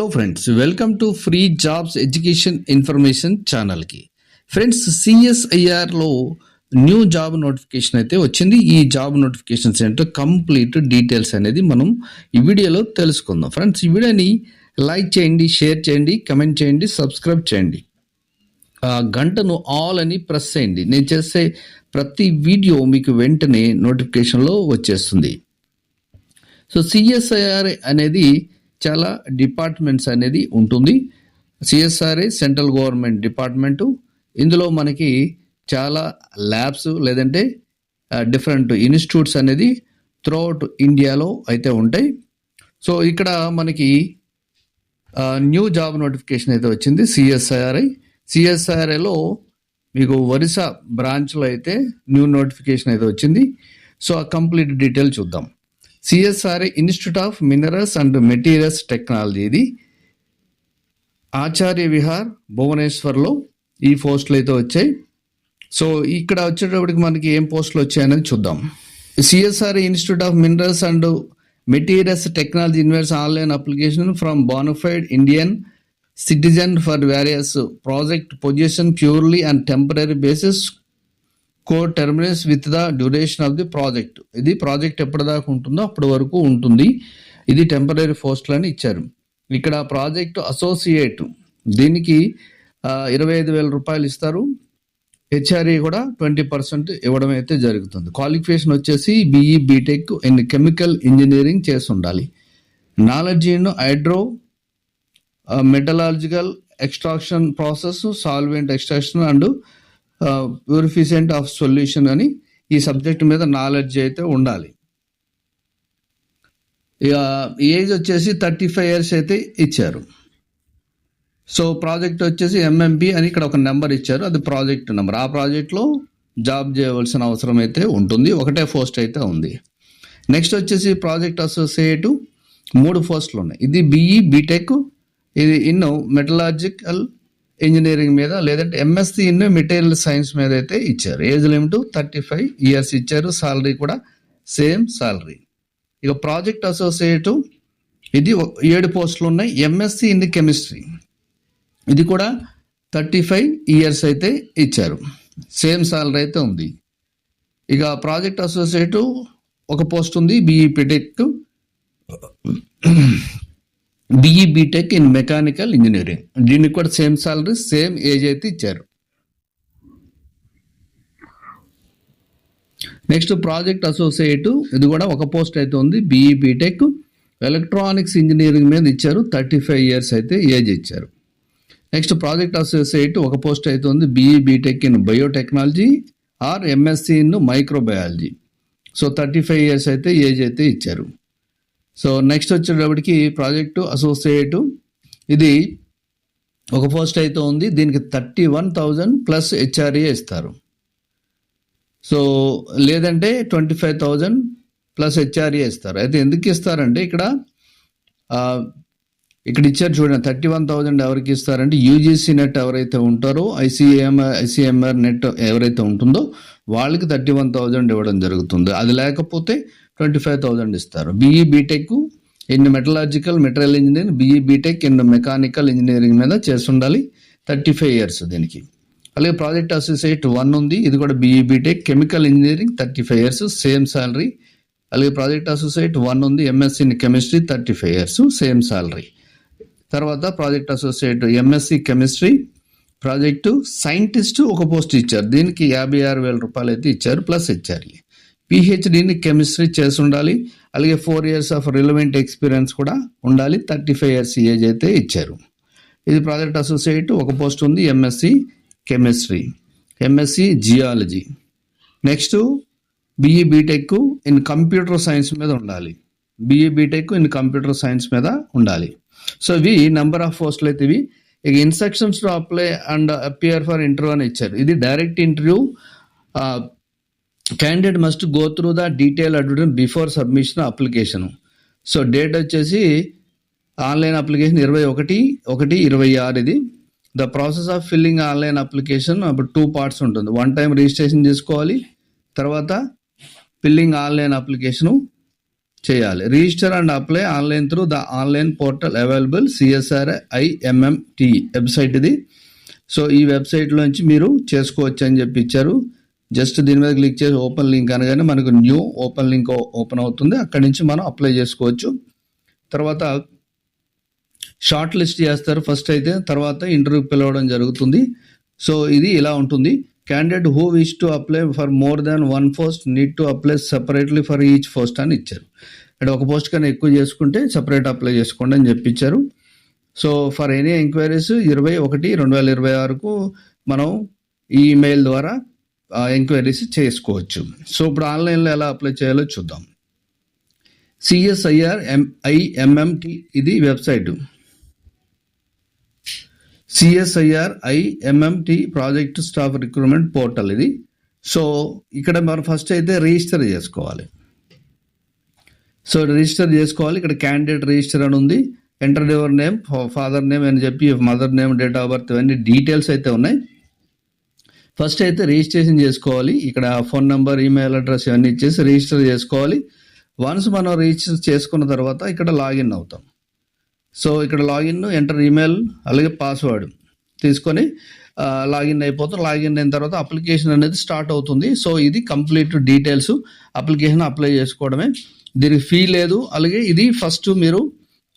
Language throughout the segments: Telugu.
Hello friends welcome to free jobs education information ఛానల్కి ఫ్రెండ్స్ సిఎస్ఐఆర్లో న్యూ జాబ్ నోటిఫికేషన్ అయితే వచ్చింది. ఈ జాబ్ నోటిఫికేషన్స్ ఏంటో కంప్లీట్ డీటెయిల్స్ అనేది మనం ఈ వీడియోలో తెలుసుకుందాం. ఫ్రెండ్స్ ఈ వీడియోని లైక్ చేయండి షేర్ చేయండి కమెంట్ చేయండి సబ్స్క్రైబ్ చేయండి. ఆ గంటను ఆల్ అని ప్రెస్ చేయండి. నేను చేసే ప్రతి వీడియో మీకు వెంటనే నోటిఫికేషన్లో వచ్చేస్తుంది. సో సిఎస్ఐఆర్ అనేది చాలా డిపార్ట్మెంట్స్ అనేది ఉంటుంది. CSIR central government department. ఇందులో మనకి చాలా ల్యాబ్స్ లేదంటే డిఫరెంట్ ఇన్స్టిట్యూట్స్ అనేది త్రూఅవుట్ ఇండియాలో అయితే ఉంటాయి. సో ఇక్కడ మనకి న్యూ జాబ్ నోటిఫికేషన్ అయితే వచ్చింది సిఎస్ఐఆర్ఐ సిఎస్ఐఆర్ఐలో మీకు వరుస బ్రాంచ్లో అయితే న్యూ నోటిఫికేషన్ అయితే వచ్చింది. సో ఆ కంప్లీట్ డీటెయిల్ చూద్దాం. CSIR institute of minerals and materials technology ఇది ఆచార్య విహార్ భువనేశ్వర్లో ఈ పోస్టులు అయితే వచ్చాయి. సో ఇక్కడ వచ్చేటప్పటికి మనకి ఏం పోస్టులు వచ్చాయనేది చూద్దాం. CSIR institute of minerals and materials technology invest online application from bonafide Indian citizen for various project position purely and temporary basis terminus with the duration of the project ఇది ప్రాజెక్ట్ ఎప్పటిదాకా ఉంటుందో అప్పటి వరకు ఉంటుంది. ఇది టెంపరీ పోస్టులని ఇచ్చారు. ఇక్కడ ప్రాజెక్ట్ అసోసియేట్ దీనికి ఇరవై ఐదు వేల రూపాయలు ఇస్తారు. హెచ్ఆర్ఏ కూడా ట్వంటీ పర్సెంట్ ఇవ్వడం అయితే జరుగుతుంది. క్వాలిఫికేషన్ వచ్చేసి BE BTech in chemical engineering చేసి ఉండాలి. Knowledge in hydro metallurgical extraction process solvent extraction and purification of solution అని ఈ సబ్జెక్ట్ మీద నాలెడ్జ్ అయితే ఉండాలి. ఇక ఏజ్ వచ్చేసి థర్టీ ఫైవ్ ఇయర్స్ అయితే ఇచ్చారు. సో ప్రాజెక్ట్ వచ్చేసి ఎంఎంబి అని ఇక్కడ ఒక నెంబర్ ఇచ్చారు. అది ప్రాజెక్ట్ నెంబర్ ఆ ప్రాజెక్ట్లో జాబ్ చేయవలసిన అవసరం అయితే ఉంటుంది. ఒకటే పోస్ట్ అయితే ఉంది. నెక్స్ట్ వచ్చేసి ప్రాజెక్ట్ అసోసియేట్ మూడు పోస్టులు ఉన్నాయి. ఇది బిఈ బీటెక్ ఇది ఇన్నో మెటలాజికల్ ఇంజనీరింగ్ మీద లేదంటే ఎంఎస్సి ఇన్ మెటీరియల్ సైన్స్ మీద అయితే ఇచ్చారు. Age limit thirty five years ఇచ్చారు. సాలరీ కూడా సేమ్ సాలరీ ఇక ప్రాజెక్ట్ అసోసియేట్ ఇది ఏడు పోస్టులు ఉన్నాయి. ఎంఎస్సి ఇన్ కెమిస్ట్రీ ఇది కూడా థర్టీ ఫైవ్ ఇయర్స్ అయితే ఇచ్చారు. సేమ్ సాలరీ అయితే ఉంది. ఇక ప్రాజెక్ట్ అసోసియేట్ ఒక పోస్ట్ ఉంది. BE BTech BE BTech in mechanical engineering దీనికి కూడా సేమ్ సాలరీ సేమ్ ఏజ్ అయితే ఇచ్చారు. నెక్స్ట్ ప్రాజెక్ట్ అసోసియేట్ ఇది కూడా ఒక పోస్ట్ అయితే ఉంది. బిఈ బీటెక్ ఎలక్ట్రానిక్స్ ఇంజనీరింగ్ మీద ఇచ్చారు. థర్టీ ఫైవ్ ఇయర్స్ అయితే ఏజ్ ఇచ్చారు. నెక్స్ట్ ప్రాజెక్ట్ అసోసియేట్ ఒక పోస్ట్ అయితే ఉంది. BE BTech in biotechnology or MSc in microbiology so thirty five years అయితే ఏజ్ అయితే ఇచ్చారు. సో నెక్స్ట్ వచ్చేటప్పటికి ప్రాజెక్టు అసోసియేట్. ఇది ఒక పోస్ట్ అయితే ఉంది దీనికి thirty one thousand plus HRA ఇస్తారు. సో లేదంటే twenty five thousand plus HRA ఇస్తారు. అయితే ఎందుకు ఇస్తారంటే ఇక్కడ ఇక్కడ ఇచ్చారు చూడండి థర్టీ వన్ థౌజండ్ ఎవరికి ఇస్తారంటే యూజీసీ నెట్ ఎవరైతే ఉంటారో ఐసీఎంఆర్ ఐసీఎంఆర్ నెట్ ఎవరైతే ఉంటుందో వాళ్ళకి థర్టీ వన్ థౌజండ్ ఇవ్వడం జరుగుతుంది. అది లేకపోతే ట్వంటీ ఫైవ్ థౌజండ్ ఇస్తారు BE BTech in metallurgical material engineering BE BTech in mechanical engineering మీద చేసి ఉండాలి థర్టీ ఫైవ్ ఇయర్స్ దీనికి. అలాగే ప్రాజెక్ట్ అసోసియేట్ వన్ ఉంది. ఇది కూడా BE BTech chemical engineering thirty five years same salary అలాగే ప్రాజెక్ట్ అసోసియేట్ వన్ ఉంది. MSc in chemistry thirty five years same salary తర్వాత project associate MSc chemistry project scientist ఒక పోస్ట్ ఇచ్చారు. దీనికి యాభై ఆరు వేల రూపాయలు అయితే ఇచ్చారు ప్లస్ ఇచ్చారు. పిహెచ్డిని కెమిస్ట్రీ చేసి ఉండాలి. అలాగే four years of relevant experience కూడా ఉండాలి. థర్టీ ఫైవ్ ఇయర్స్ ఏజ్ అయితే ఇచ్చారు. ఇది ప్రాజెక్ట్ అసోసియేట్ ఒక పోస్ట్ ఉంది MSc chemistry MSc geology next BE BTech in computer science మీద ఉండాలి. BE BTech in computer science మీద ఉండాలి. సో ఇవి నెంబర్ ఆఫ్ పోస్టులు అయితే ఇవి. ఇక instructions to apply and appear for interview అని ఇచ్చారు. ఇది direct interview candidate must go through the detail advertise before submission application so date వచ్చేసి ఆన్లైన్ అప్లికేషన్ ఇరవై ఒకటి ఒకటి ఇరవై ఆరు ఇది. The process of filling online application అప్పుడు టూ పార్ట్స్ ఉంటుంది. వన్ టైం రిజిస్ట్రేషన్ చేసుకోవాలి. తర్వాత ఫిల్లింగ్ ఆన్లైన్ అప్లికేషను చేయాలి. Register and apply online through the online portal available CSIR IMMT website ఇది. సో ఈ వెబ్సైట్ నుంచి మీరు చేసుకోవచ్చు అని చెప్పి ఇచ్చారు. జస్ట్ దీని మీద క్లిక్ చేసి ఓపెన్ లింక్ అనగానే మనకు న్యూ ఓపెన్ లింక్ ఓపెన్ అవుతుంది. అక్కడి నుంచి మనం అప్లై చేసుకోవచ్చు. తర్వాత షార్ట్ లిస్ట్ చేస్తారు. ఫస్ట్ అయితే తర్వాత ఇంటర్వ్యూ పిలవడం జరుగుతుంది. సో ఇది ఇలా ఉంటుంది. Candidate who wish to apply for more than one post need to apply separately for each post అని ఇచ్చారు. అంటే ఒక పోస్ట్ కన్నా ఎక్కువ చేసుకుంటే సపరేట్ అప్లై చేసుకోండి అని చెప్పించారు సో ఫర్ ఎనీ ఎంక్వైరీస్ ఇరవై ఒకటి రెండు వేల ఇరవై ఆరుకు మనం ఈ ఈమెయిల్ ద్వారా ఎంక్వైరీస్ చేసుకోవచ్చు. సో ఇప్పుడు ఆన్లైన్లో ఎలా అప్లై చేయాలో చూద్దాం. సిఎస్ఐఆర్ ఐఎంఎంటి ఇది website. CSIR IMMT project staff recruitment portal ఇది. సో ఇక్కడ మనం ఫస్ట్ అయితే రిజిస్టర్ చేసుకోవాలి. సో రిజిస్టర్ చేసుకోవాలి. ఇక్కడ క్యాండిడేట్ రిజిస్టర్ అని ఉంది. Enter your name father name అని చెప్పి mother name date of birth ఇవన్నీ డీటెయిల్స్ అయితే ఉన్నాయి. ఫస్ట్ అయితే రిజిస్ట్రేషన్ చేసుకోవాలి. ఇక్కడ ఫోన్ నెంబర్ ఈమెయిల్ అడ్రస్ ఇవన్నీ ఇచ్చేసి రిజిస్టర్ చేసుకోవాలి. వన్స్ మనం రిజిస్టర్ చేసుకున్న తర్వాత ఇక్కడ లాగిన్ అవుతాం. సో ఇక్కడ లాగిన్ ఎంటర్ ఈమెయిల్ అలాగే పాస్వర్డ్ తీసుకొని లాగిన్ అయిపోతాం. లాగిన్ అయిన తర్వాత అప్లికేషన్ అనేది స్టార్ట్ అవుతుంది. సో ఇది కంప్లీట్ డీటెయిల్స్. అప్లికేషన్ అప్లై చేసుకోవడమే. దీనికి ఫీ లేదు. అలాగే ఇది ఫస్ట్ మీరు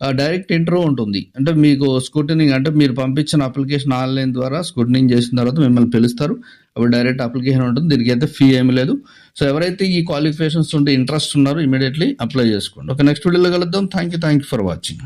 డైరెక్ట్ ఇంటర్వ్యూ ఉంటుంది. అంటే మీకు స్కూటనింగ్ అంటే మీరు పంపించిన అప్లికేషన్ ఆన్లైన్ ద్వారా స్కూటనింగ్ చేసిన తర్వాత మిమ్మల్ని పిలుస్తారు. అప్పుడు డైరెక్ట్ అప్లికేషన్ ఉంటుంది. దీనికి అయితే ఫీ ఏమీ లేదు. సో ఎవరైతే ఈ క్వాలిఫికేషన్స్ ఉంటే ఇంట్రెస్ట్ ఉన్నారో ఇమీడియట్లీ అప్లై చేసుకోండి. ఓకే నెక్స్ట్ వీడియోలో కలుద్దాం. Thank you thank you for watching